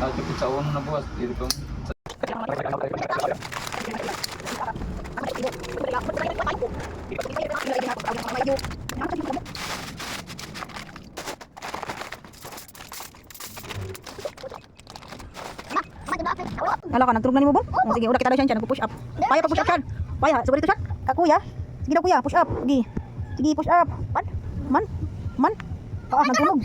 Sa uno na buwas. Ka, na ni mo bong? Oh, sige, una kita daw siya, nagpo-push up. Paya pa push up siya. Paya, sugal dito siya. Ka kuya. Sige daw kuya, push up. Sige. Sige, push up. Man, man, man. Ah, nagtunog.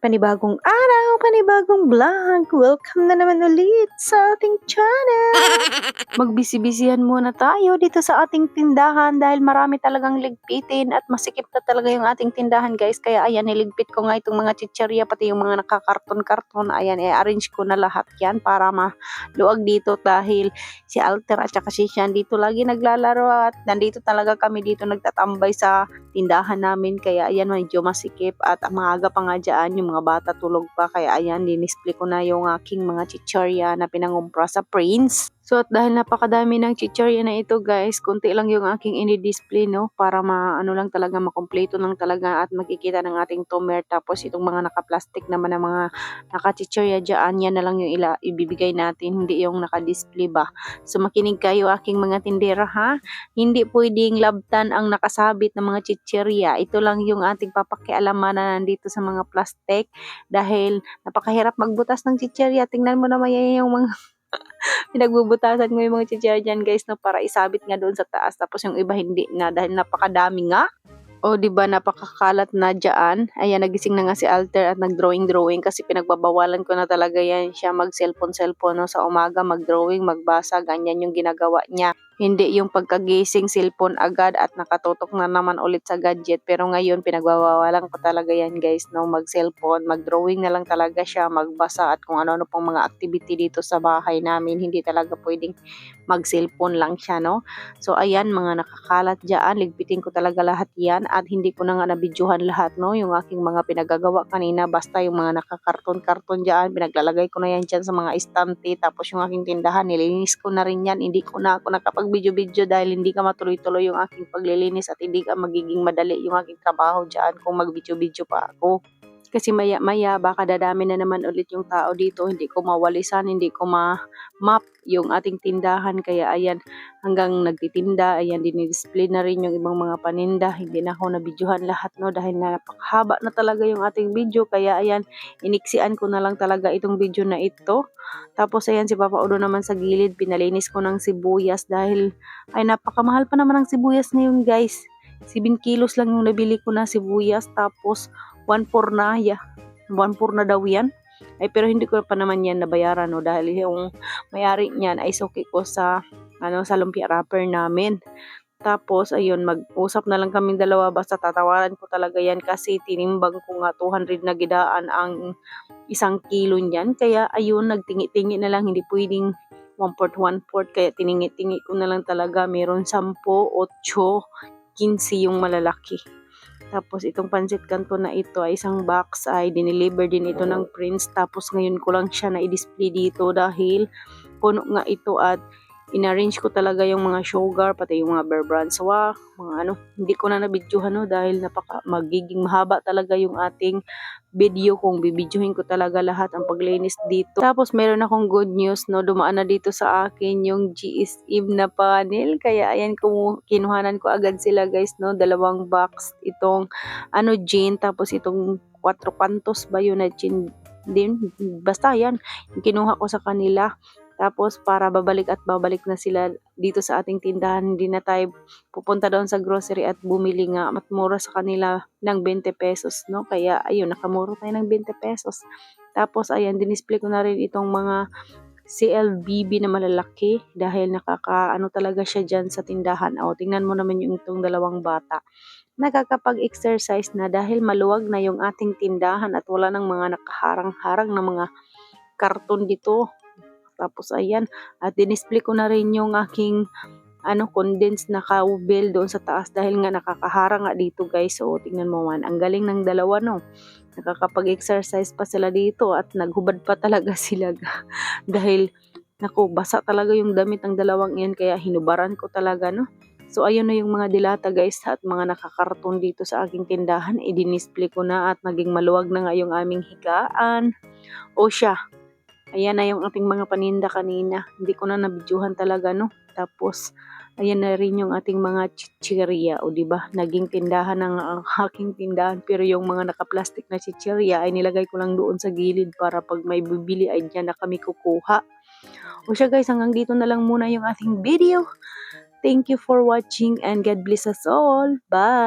Panibagong araw, panibagong vlog. Welcome na naman ulit sa ating channel. Magbisi-bisihan muna tayo dito sa ating tindahan dahil marami talagang ligpitin at masikip na talaga yung ating tindahan guys. Kaya ayan, niligpit ko nga itong mga chicherya pati yung mga nakakarton-karton. Ayan, i-arrange ko na lahat yan para maluwag dito dahil si Alter at saka si Sean dito lagi naglalaro at nandito talaga kami dito nagtatambay sa tindahan namin. Kaya ayan, medyo masikip at maaga pa nga dyan yung mga bata tulog pa. Kaya ayan, dinisplay ko na yung aking mga chicherya na pinangumpra sa Prince. So at dahil napakadami ng chicherya na ito guys, kunti lang yung aking ini-display no para maano lang talaga makompleto lang talaga at makikita ng ating tomer tapos itong mga naka-plastic naman na mga naka-chicherya dyan, yan na lang yung ila, ibibigay natin, hindi yung naka-display ba. So makinig kayo aking mga tindera ha. Hindi pwedeng labtan ang nakasabit ng mga chicherya. Ito lang yung ating papakialaman na nandito sa mga plastic dahil napakahirap magbutas ng chicherya. Tingnan mo naman yan yung mga pinagbubutasan ko yung mga chichar dyan guys no para isabit nga doon sa taas. Tapos yung iba hindi na dahil napakadami nga. O di ba napakakalat na dyan. Ayan nagising na nga si Alter at nag-drawing drawing kasi pinagbabawalan ko na talaga yan. Siya mag cellphone cellphone no sa umaga mag-drawing magbasa ganyan yung ginagawa niya hindi yung pagkagising cellphone agad at nakatutok na naman ulit sa gadget. Pero ngayon pinagbabawalan ko talaga yan guys no? Mag cellphone mag drawing na lang talaga siya magbasa at kung ano-ano pang mga activity dito sa bahay namin hindi talaga pwedeng mag cellphone lang siya no? So ayan mga nakakalat dyan ligpitin ko talaga lahat yan at hindi ko na nga nabidyohan lahat no? Yung aking mga pinagagawa kanina basta yung mga nakakarton-karton dyan pinaglalagay ko na yan dyan sa mga estante tapos yung aking tindahan nilinis ko na rin yan hindi ko na ako nakapag video-video dahil hindi ka matuloy-tuloy yung aking paglilinis at hindi ka magiging madali yung aking trabaho dyan kung mag-video-video pa ako. Kasi maya-maya baka dadami na naman ulit yung tao dito, hindi ko mawalisan, hindi ko ma-map yung ating tindahan. Kaya ayan, hanggang nagtitinda, ayan, dinidisplay na rin yung ibang mga paninda. Hindi na ako nabidyohan lahat, no, dahil napakahaba na talaga yung ating video. Kaya ayan, iniksian ko na lang talaga itong video na ito. Tapos ayan si Papa Udo naman sa gilid, pinalinis ko ng sibuyas dahil ay napakamahal pa naman ng sibuyas ngayon guys. 7 kilos lang yung nabili ko na sibuyas tapos 1 4 na ya. 1 4 na daw yan. Ay pero hindi ko pa naman yan nabayaran no dahil yung mayari niyan ay suki ko sa ano sa lumpia wrapper namin. Tapos, ayun, mag-usap na lang kaming dalawa. Basta tatawaran ko talaga yan kasi tinimbang ko nga 200 na gidaan ang isang kilo niyan. Kaya, ayun, nagtingi-tingi na lang. Hindi pwedeng 1 fourth, 1 fourth. Kaya tiningi-tingi ko na lang talaga. Meron 10, 8, 15 yung malalaki. Tapos itong pancit kanto na ito ay isang box ay dineliver din ito ng Prince. Tapos ngayon ko lang siya na i-display dito dahil puno nga ito at inarrange ko talaga yung mga sugar, pati yung mga bear brand swak, mga ano, hindi ko na nabidyohan no dahil napaka magiging mahaba talaga yung ating video kung bibidyohin ko talaga lahat ang paglinis dito. Tapos meron akong good news no, dumaan na dito sa akin yung GS Eve na panel, kaya ayan kinuhanan ko agad sila guys no, dalawang box itong ano gin, tapos itong 4 kantos ba yun na gin din, basta yan, kinuha ko sa kanila. Tapos para babalik at babalik na sila dito sa ating tindahan, hindi na tayo pupunta doon sa grocery at bumili nga at mura sa kanila ng 20 pesos, no? Kaya ayun, nakamura tayo ng 20 pesos. Tapos ayan, dinisplay ko na rin itong mga CLBB na malalaki dahil nakaka ano talaga siya dyan sa tindahan. O, tingnan mo naman yung itong dalawang bata. Nakakapag-exercise na dahil maluwag na yung ating tindahan at wala ng mga nakaharang-harang na mga karton dito tapos ayan, at dinisplay ko na rin yung aking ano condensed na cowbell doon sa taas dahil nga nakakahara nga dito guys. So tingnan mo man, ang galing ng dalawa no. Nakakapag-exercise pa sila dito at naghubad pa talaga sila dahil naku, basa talaga yung damit ng dalawang yan kaya hinubaran ko talaga no. So ayun na yung mga dilata guys at mga nakakarton dito sa aking tindahan. I-display ko na at naging maluwag na nga yung aming higaan. O siya, ayan na yung ating mga paninda kanina. Hindi ko na nabidyohan talaga, no? Tapos, ayan na rin yung ating mga chichirya. O, di ba Naging tindahan ng ang aking tindahan. Pero yung mga naka-plastic na chichirya ay nilagay ko lang doon sa gilid para pag may bibili ay dyan na kami kukuha. O siya guys, hanggang dito na lang muna yung ating video. Thank you for watching and God bless us all. Bye!